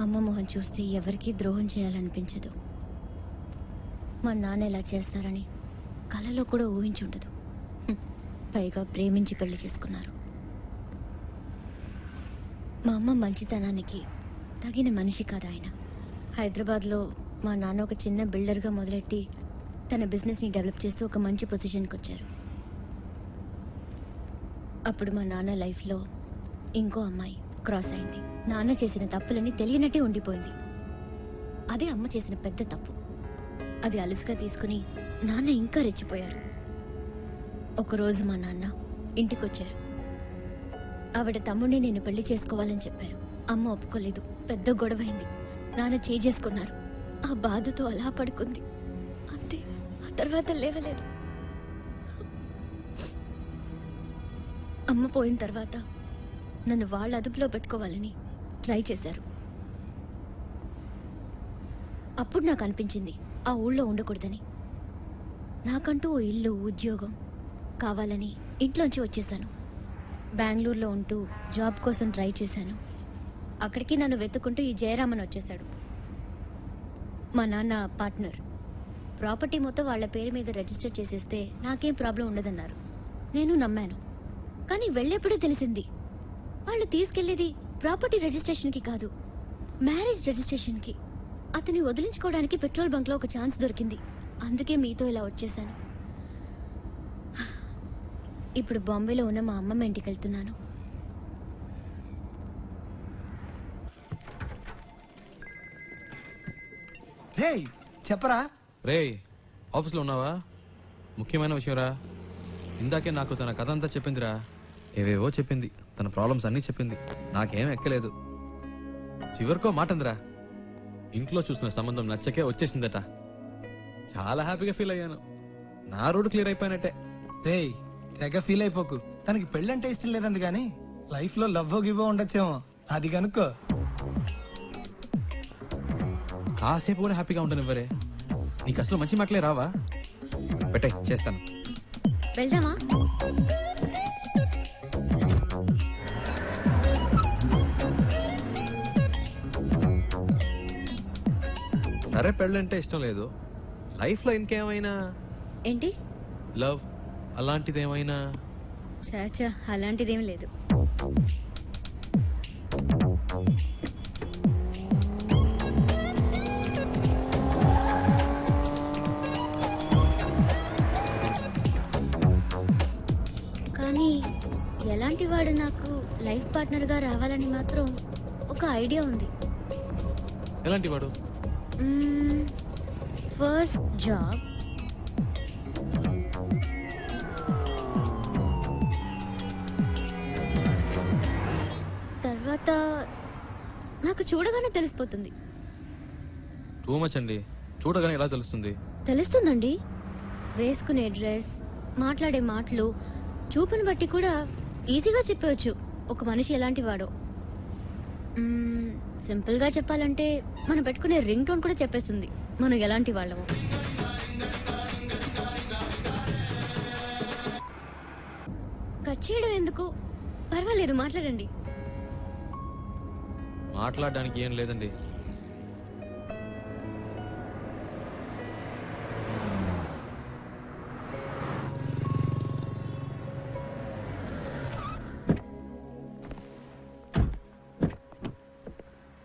అమ్మ మొహం చూస్తే ఎవరికీ ద్రోహం చేయాలనిపించదు. మా నాన్న ఎలా చేస్తారని కలలో కూడా ఊహించుండదు పైగా ప్రేమించి పెళ్ళి చేసుకున్నారు. మా అమ్మ మంచితనానికి తగిన మనిషి కాదు ఆయన. హైదరాబాద్లో మా నాన్న ఒక చిన్న బిల్డర్గా మొదలెట్టి తన బిజినెస్ని డెవలప్ చేస్తూ ఒక మంచి పొజిషన్కి వచ్చారు. అప్పుడు మా నాన్న లైఫ్లో ఇంకో అమ్మాయి క్రాస్ అయింది. నాన్న చేసిన తప్పులని తెలియనట్టే ఉండిపోయింది. అదే అమ్మ చేసిన పెద్ద తప్పు. అది అలసిగా తీసుకుని నాన్న ఇంకా రెచ్చిపోయారు. ఒకరోజు మా నాన్న ఇంటికొచ్చారు. ఆవిడ తమ్ముడిని నేను పెళ్ళి చేసుకోవాలని చెప్పారు. అమ్మ ఒప్పుకోలేదు. పెద్ద గొడవైంది. నాన్న చేసుకున్నారు. ఆ బాధతో అలా పడుకుంది. అంతే. ఆ తర్వాత లేవలేదు. అమ్మ పోయిన తర్వాత నన్ను వాళ్ళ అదుపులో పెట్టుకోవాలని ట్రై చేశారు. అప్పుడు నాకు అనిపించింది ఆ ఊళ్ళో ఉండకూడదని. నాకంటూ ఓ ఇల్లు ఉద్యోగం కావాలని ఇంట్లోంచి వచ్చేసాను. బెంగళూరులో ఉంటూ జాబ్ కోసం ట్రై చేశాను. అక్కడికి నన్ను వెతుక్కుంటూ ఈ జయరామన్ వచ్చేసాడు మా నాన్న పార్ట్నర్. ప్రాపర్టీ మొత్తం వాళ్ళ పేరు మీద రిజిస్టర్ చేసేస్తే నాకేం ప్రాబ్లం ఉండదన్నారు. నేను నమ్మాను. కానీ వెళ్ళేప్పుడే తెలిసింది. వాళ్ళు తీసుకెళ్ళేది ప్రాపర్టీ రిజిస్ట్రేషన్కి కాదు మ్యారేజ్ రిజిస్ట్రేషన్కి. అతన్ని వదిలించుకోవడానికి పెట్రోల్ బంక్లో ఒక ఛాన్స్ దొరికింది. అందుకే మీతో ఇలా వచ్చేసాను. ఇప్పుడు బాంబేలో ఉన్న మా అమ్మమ్మ ఇంటికి వెళ్తున్నాను. రేయ్ చెప్పరా? రేయ్ ఆఫీస్లో ఉన్నావా? ముఖ్యమైన విషయంరా. ఇందాకే నాకు తన కథ అంతా చెప్పిందిరా. ఏవేవో చెప్పింది. తన ప్రాబ్లమ్స్ అన్నీ చెప్పింది. నాకేం ఎక్కలేదు. చివరికో మాట అందిరా ఇంట్లో చూసిన సంబంధం నచ్చకే వచ్చేసిందట. చాలా హ్యాపీగా ఫీల్ అయ్యాను. నా రోడ్ క్లియర్ అయిపోయినట్టే. రేయ్ తెగ ఫీల్ అయిపోకు. తనకి పెళ్ళంటే ఇష్టం లేదంది కానీ లైఫ్లో లవ్ గివ్వో ఉండొచ్చేమో. అది కనుక్కో కాసేపు కూడా హ్యాపీగా ఉంటాను ఇవ్వరే నీకు అసలు మంచి మాటలే రావా? పెట్టే చేస్తాను. వెళ్దామా? సరే పెళ్ళంటే ఇష్టం లేదు. లైఫ్లో ఇంకేమైనా? ఏంటి? లవ్ అలాంటిది ఏమైనా చాచా అలాంటిదేం లేదు. కానీ ఎలాంటి వాడు నాకు లైఫ్ పార్ట్నర్గా రావాలని మాత్రం ఒక ఐడియా ఉంది. ఎలాంటి వాడు? ఫస్ట్ జాబ్ తర్వాత నాకు చూడగానే తెలిసిపోతుంది. టూ మచ్ అండి. చూడగానే ఎలా తెలుస్తుంది? తెలుస్తుందండి. వేసుకునే డ్రెస్ మాట్లాడే మాటలు చూపుని బట్టి కూడా ఈజీగా చెప్పవచ్చు. ఒక మనిషి ఎలాంటి వాడో. మ్మ్, సింపుల్గా చెప్పాలంటే మనం పెట్టుకునే రింగ్ టోన్ కూడా చెప్పేస్తుంది. మనం ఎలాంటి వాళ్ళము. కట్ చేయడం ఎందుకు? పర్వాలేదు మాట్లాడండి. మాట్లాడడానికి ఏం లేదండి.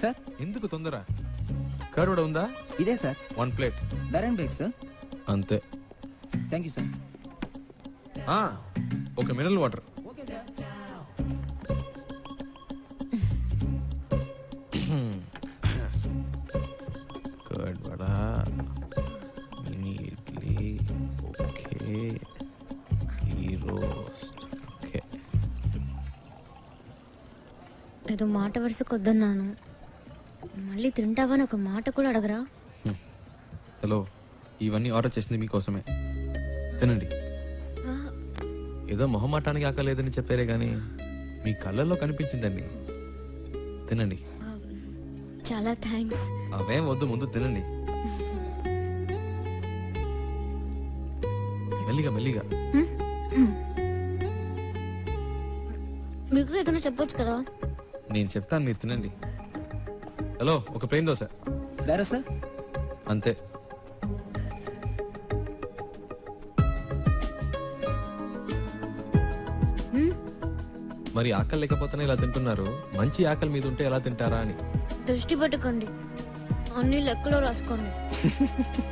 సార్? ఎందుకు తొందర? కర్డ్ ఉందా? ఇదే సార్. వన్ ప్లేట్ బెరన్ బేక్ సార్. అంతే. Thank you sir. ఆ, ఒక mineral water. Okay sir. Curd vada mini idli okay. Ghee roast okay. ఏదో మాట వరుస కొద్దన్నాను మళ్ళీ తింటావని ఒక మాట కూడా అడగరా? హలో ఇవన్నీ ఆర్డర్ చేసింది మీకోసమే. తినండి. ఏదో మొహమాటానికి ఆకలేదని చెప్పారే కానీ మీ కళ్ళల్లో కనిపించిందండి. తినండి. చాలా థ్యాంక్స్. అవేం వద్దు ముందు తినండి. మెల్లిగా మెల్లిగా. మీకు ఏదైనా చెప్పొచ్చు కదా? నేను చెప్తాను మీరు తినండి. హలో ఒక ప్లేన్ దోశ. వేరే సార్? అంతే. మరి ఆకలి లేకపోతేనే ఇలా తింటున్నారు. మంచి ఆకలి మీద ఉంటే ఎలా తింటారా అని. దృష్టి పెట్టుకోండి. అన్ని లెక్కలో రాసుకోండి.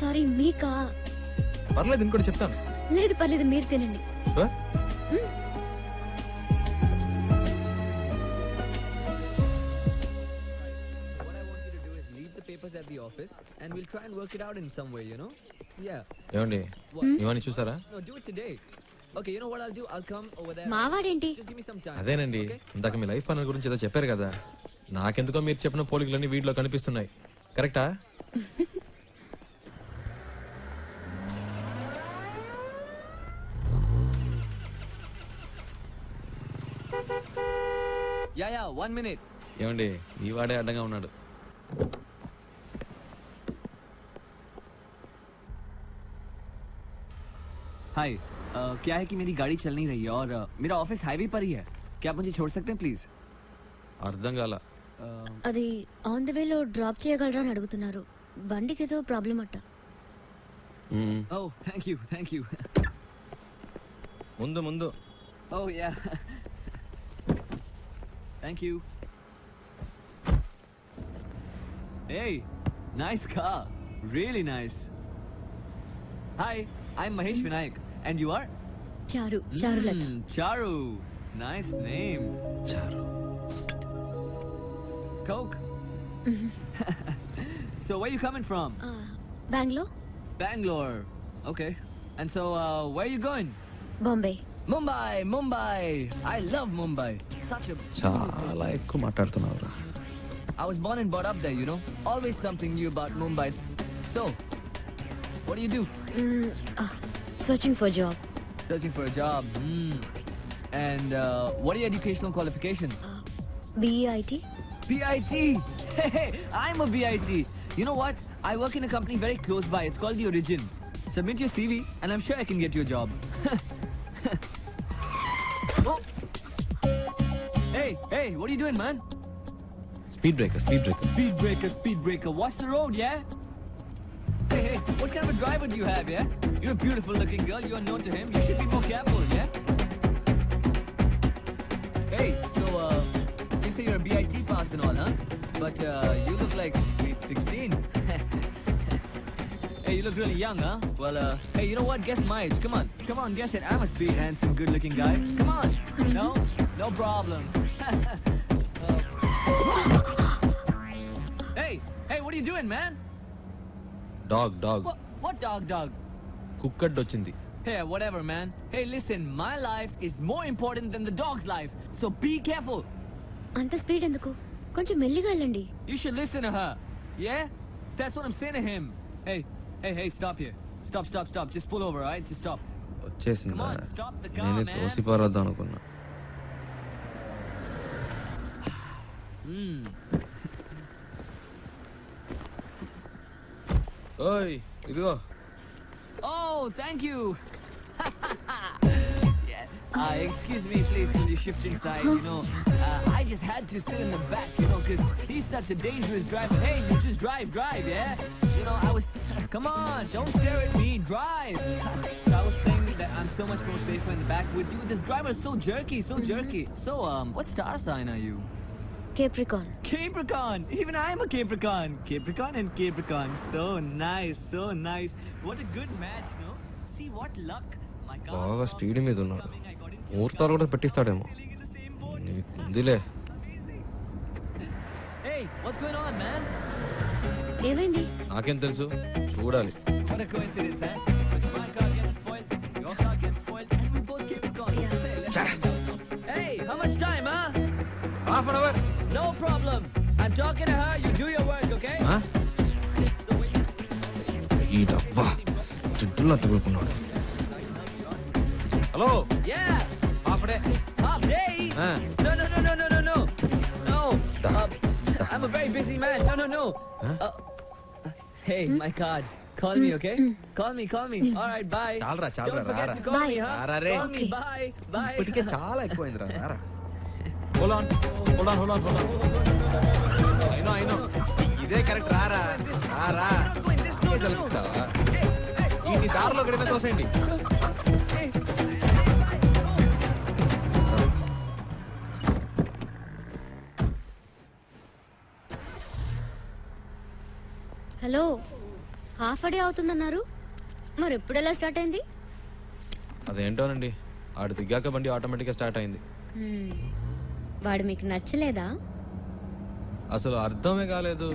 సారీ మీకా? పర్లేదు ఇంకోటి చెప్తాను. లేదు పర్లేదు మీరు తినండి? ఇవన్నీ చూసారా? అదేనండి. ఇంతక మీ లైఫ్ పనుల గురించి ఏదో చెప్పారు కదా. నాకెందుకో మీరు చెప్పిన పోలికలన్నీ వీటిలో కనిపిస్తున్నాయి. కరెక్టా? Yeah, yeah, one minute. ఏమండి ఈ వాడే అడ్డంగా ఉన్నాడు हाय uh, क्या है कि मेरी गाड़ी चल नहीं रही है और uh, मेरा ऑफिस हाईवे पर ही है क्या आप मुझे छोड़ सकते हैं प्लीज అర్థం కాల అది ఆన్ ద వేలో డ్రాప్ చేయగలరా అని అడుగుతున్నారు బండికి ఏదో ప్రాబ్లం అట్ట మ్మ్. Oh thank you thank you ముందు ముందు Oh yeah. Thank you. Hey, nice car. Really nice. Hi, I'm Mahesh Vinayak. And you are? Charu. Charu mm, Charu. Nice name. Charu. Coke. so where you coming from? Uh, Bangalore. Bangalore. Okay. And so uh, where you going? Bombay. Mumbai, Mumbai. I love Mumbai. Such a చాలా ఎక్కువ మాట్లాడుతున్నారు I was born and brought up there, you know. Always something new about Mumbai. So, what do you do? Searching for job Searching for a job. Hmm. And uh, what are your educational qualifications? B E I T BIT. Hey, hey, I'm a BIT. You know what? I work in a company very close by. It's called The Origin. Submit your CV, and I'm sure I can get you a job. Hey, what are you doing, man? Speed breaker, speed breaker. Speed breaker, speed breaker. Watch the road, yeah? Hey, hey, what kind of a driver do you have, yeah? You're a beautiful looking girl, you're known to him. You should be more careful, yeah? Hey, so, uh, you say you're a BIT pass and all, huh? But, uh, you look like sweet 16. hey, you look really young, huh? Well, uh, hey, you know what? Guess my age. Come on. Come on, guess it. I'm a sweet, handsome, good looking guy. Come on. No? No problem. Hey, hey, what are you doing, man? Dog dog What, what dog, dog? కుక్కడ్ వచ్చింది Hey, whatever, man. Hey, listen, my life is more important than the dog's life, so be careful. అంత speed ఎందుకు కొంచెం మెల్లిగా వెళ్ళండి You should listen to her. Yeah? That's what I'm saying to him. Hey, hey, hey, stop here. Stop, stop, stop. Just pull over, alright? Just stop. వచ్చేసిందా Come on, stop the car, నేనే man. అనుకున్నా Hmm. Hey, go. Oh, thank you. yeah. Uh, excuse me, please, can you shift inside? You know, uh, I just had to sit in the back, you know, because he's such a dangerous driver. Hey, you just drive, drive, yeah? You know, I was... Come on, don't stare at me, drive! so I was saying that I'm so much more safer in the back with you. This driver is so jerky, so jerky. So, um, what star sign are you? Capricorn. Capricorn! Even i am a Capricorn! Capricorn and Capricorn. So nice, so nice. What a good match, no? See what luck. బాగా speed మీద ఉన్నాడు ముహూర్తాలు కూడా పెట్టిస్తాడేమో నీకుందిలే ఏమైంది నాకేం తెలుసు చూడాలి half an hour problem. I'm talking to her. You do your work, okay? ఈ డబ్బా జిడ్డుల్లో తగులుకున్నాడు hello Yeah. Half day Half day? Ah. No, no, no, no, no, no, no. No. Uh, I'm a very busy man. No, no, no. Huh? Uh, uh, hey, my card. Call me, okay? Call me, call me. All right, bye. చాలరా, చాలరా, Don't forget రారా. to call Bye. me, huh? రారా రే. Call me, bye, bye. ఇప్పటికే చాలా ఇదే correct రారా ఈ నీ దారిలో గడిన తోసేయండి. hey. హలో హాఫ్ డే అవుతుందన్నారు. మరి ఎప్పుడు ఎలా స్టార్ట్ అయింది? అదేంటోనండి ఆడు దిగాక బండి ఆటోమేటిక్గా స్టార్ట్ అయింది. వాడు మీకు నచ్చలేదా? అసలు అర్థమే కాలేదు.